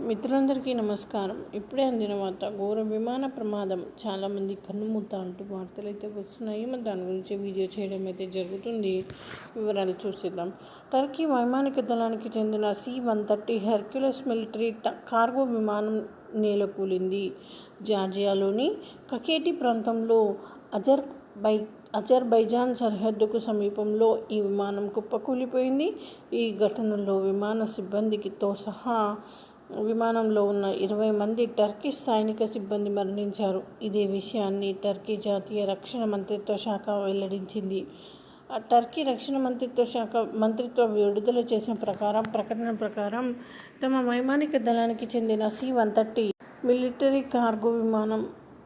మిత్రులందరికీ నమస్కారం. ఇప్పుడే అందిన వార్త ఘోర విమాన ప్రమాదం చాలామంది కన్నుమూత అంటూ వార్తలు అయితే వస్తున్నాయి. మరి దాని గురించి వీడియో చేయడం అయితే జరుగుతుంది. వివరాలు చూసేద్దాం. టర్కీ వైమానిక దళానికి చెందిన C one thirty Hercules military cargo విమానం నేలకూలింది. జార్జియాలోని కకేటి ప్రాంతంలో అజర్ బై అజర్బైజాన్ సరిహద్దుకు సమీపంలో ఈ విమానం కుప్పకూలిపోయింది. ఈ ఘటనలో విమాన సిబ్బందికితో సహా విమానంలో ఉన్న ఇరవై మంది టర్కీ సైనిక సిబ్బంది మరణించారు. ఇదే విషయాన్ని టర్కీ జాతీయ రక్షణ మంత్రిత్వ శాఖ వెల్లడించింది. టర్కీ రక్షణ మంత్రిత్వ శాఖ మంత్రిత్వ విడుదల చేసిన ప్రకారం ప్రకటన ప్రకారం తమ వైమానిక దళానికి చెందిన C one thirty military cargo విమానం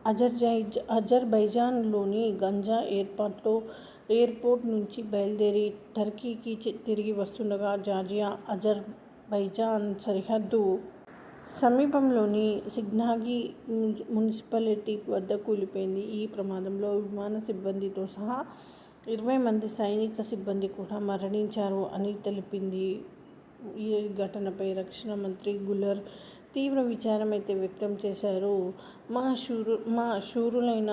అజర్జై అజర్బైజాన్లోని గంజా ఎయిర్పోర్ట్లో ఎయిర్పోర్ట్ నుంచి బయలుదేరి టర్కీకి తిరిగి వస్తుండగా జార్జియా అజర్ బైజాన్ సరిహద్దు సమీపంలోని సిగ్నాగి మున్సిపాలిటీ వద్ద కూలిపోయింది. ఈ ప్రమాదంలో విమాన సిబ్బందితో సహా ఇరవై మంది సైనిక సిబ్బంది కూడా మరణించారు అని తెలిపింది. ఈ ఘటనపై రక్షణ మంత్రి గులర్ తీవ్ర విచారం అయితే వ్యక్తం చేశారు. మా షూరు మా షూరులైన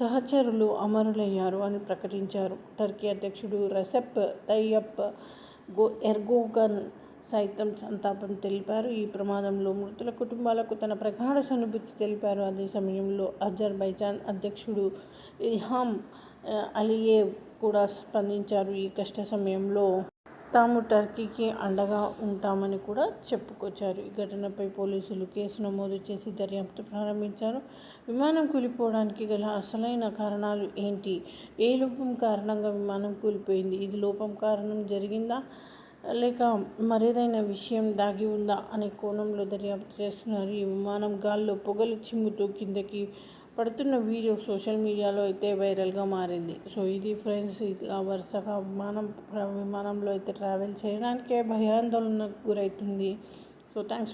సహచరులు అమరులయ్యారు అని ప్రకటించారు. టర్కీ అధ్యక్షుడు రెసెప్ తయ్యప్ గో ఎర్గోగన్ సైతం సంతాపం తెలిపారు. ఈ ప్రమాదంలో మృతుల కుటుంబాలకు తన ప్రగాఢ సనుభూతి తెలిపారు. అదే సమయంలో అజర్బైజాన్ అధ్యక్షుడు ఇల్హాం అలియేవ్ కూడా స్పందించారు. ఈ కష్ట సమయంలో తాము టర్కీకి అండగా ఉంటామని కూడా చెప్పుకొచ్చారు. ఈ ఘటనపై పోలీసులు కేసు నమోదు చేసి దర్యాప్తు ప్రారంభించారు. విమానం కూలిపోవడానికి గల అసలైన కారణాలు ఏంటి? ఏ లోపం కారణంగా విమానం కూలిపోయింది? ఇది లోపం కారణం జరిగిందా? లేక మరేదైనా విషయం దాగి ఉందా అనే కోణంలో దర్యాప్తు చేస్తున్నారు. ఈ విమానం గాల్లో పొగలు చిమ్ముతూ కిందకి పడుతున్న వీడియో సోషల్ మీడియాలో అయితే వైరల్గా మారింది. సో ఇది ఫ్రెండ్స్ ఇలా వరుసగా విమానం విమానంలో అయితే ట్రావెల్ చేయడానికే భయాందోళనకు గురవుతుంది సో థ్యాంక్స్